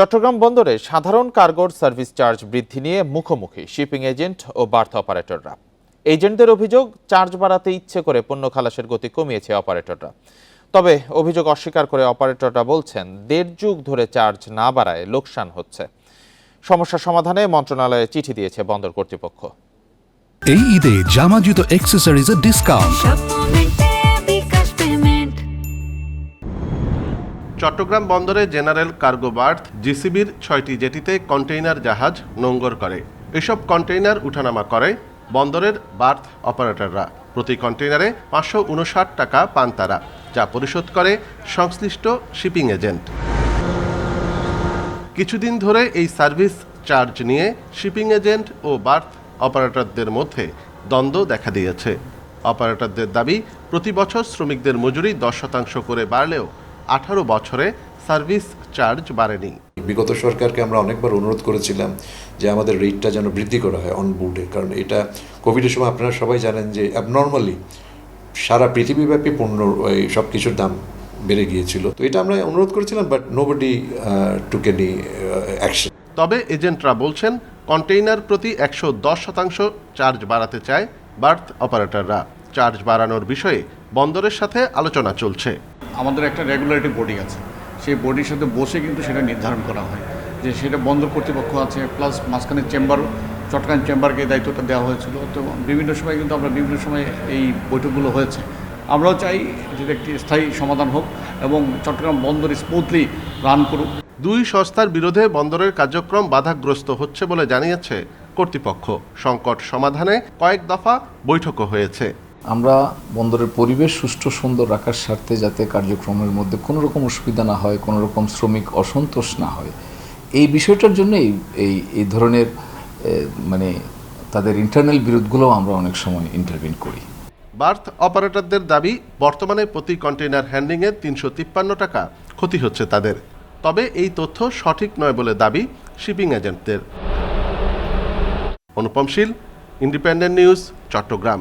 চট্টগ্রাম বন্দরে সাধারণ কার্গোর service charge বৃদ্ধি নিয়ে মুখোমুখি শিপিং এজেন্ট ও বার্থ অপারেটররা। এজেন্টদের অভিযোগ চার্জ বাড়াতে ইচ্ছে করে পণ্য খালাসের গতি কমিয়েছে অপারেটররা। তবে অভিযোগ অস্বীকার করে অপারেটররা বলছেন দেড় যুগ ধরে চার্জ না বাড়ায় লোকসান হচ্ছে। সমস্যা সমাধানে মন্ত্রণালয়ে চিঠি দিয়েছে বন্দর কর্তৃপক্ষ। এই ঈদে জামা জুতো অ্যাক্সেসরিজের ডিসকাউন্ট চট্টগ্রাম বন্দরে জেনারেল কার্গো বার্থ, জিসিবির ছয়টি জেটিতে কন্টেইনার জাহাজ নোঙ্গর করে। এসব কন্টেইনার উঠানামা করে বন্দরের বার্থ অপারেটররা। প্রতি কন্টেইনারে পাঁচশো উনষাট টাকা পান তারা, যা পরিশোধ করে সংশ্লিষ্ট শিপিং এজেন্ট। কিছুদিন ধরে এই সার্ভিস চার্জ নিয়ে শিপিং এজেন্ট ও বার্থ অপারেটরদের মধ্যে দ্বন্দ্ব দেখা দিয়েছে। অপারেটরদের দাবি, প্রতি বছর শ্রমিকদের মজুরি দশ শতাংশ করে বাড়লেও আঠারো বছরে সার্ভিস চার্জ বাড়েনি। বিগত সরকারকে আমরা অনেকবার অনুরোধ করেছিলাম যে আমাদের রেটটা যেন বৃদ্ধি করা হয় অনবোর্ডে কারণ এটা কোভিডের সময় আপনারা সবাই জানেন যে অ্যাবনর্মালি সারা পৃথিবীব্যাপী পণ্য এই সব কিছুর দাম বেড়ে গিয়েছিল। তো এটা আমরা অনুরোধ করেছিলাম but nobody took any action তবে এজেন্টরা বলছেন কন্টেইনার প্রতি একশো দশ শতাংশ চার্জ বাড়াতে চায় বার্থ অপারেটররা। চার্জ বাড়ানোর বিষয়ে বন্দরের সাথে আলোচনা চলছে। আমাদের একটা রেগুলেটরি বডি আছে। সেই বডির সাথে বসে কিন্তু সেটা নির্ধারণ করা হয় যে সেটা বন্দর কর্তৃপক্ষ আছে প্লাস মাঝখানে চেম্বার চট্টগ্রাম চেম্বারকে দায়িত্বটা দেওয়া হয়েছিল। তো বিভিন্ন সময় কিন্তু আমরা বিভিন্ন সময় এই বৈঠকগুলো হয়েছে। আমরাও চাই যেটা একটি স্থায়ী সমাধান হোক এবং চট্টগ্রাম বন্দর স্মুথলি রান করুক। দুই সংস্থার বিরোধে বন্দরের কার্যক্রম বাধাগ্রস্ত হচ্ছে বলে জানিয়েছে কর্তৃপক্ষ। সংকট সমাধানে কয়েক দফা বৈঠকও হয়েছে। আমরা বন্দরের পরিবেশ সুষ্ঠু, সুন্দর রাখার স্বার্থে যাতে কার্যক্রমের মধ্যে কোনো রকম অসুবিধা না হয় কোনো রকম শ্রমিক অসন্তোষ না হয়। এই বিষয়টার জন্যই এই এই ধরনের মানে তাদের ইন্টারনাল বিরোধগুলোও আমরা অনেক সময় ইন্টারভিন করি। বার্থ অপারেটরদের দাবি, বর্তমানে প্রতি কন্টেইনার হ্যান্ডিংয়ে তিনশো তিপ্পান্ন টাকা ক্ষতি হচ্ছে তাদের। তবে এই তথ্য সঠিক নয় বলে দাবি শিপিং এজেন্টদের। Anupam Shil independent news Chittagong.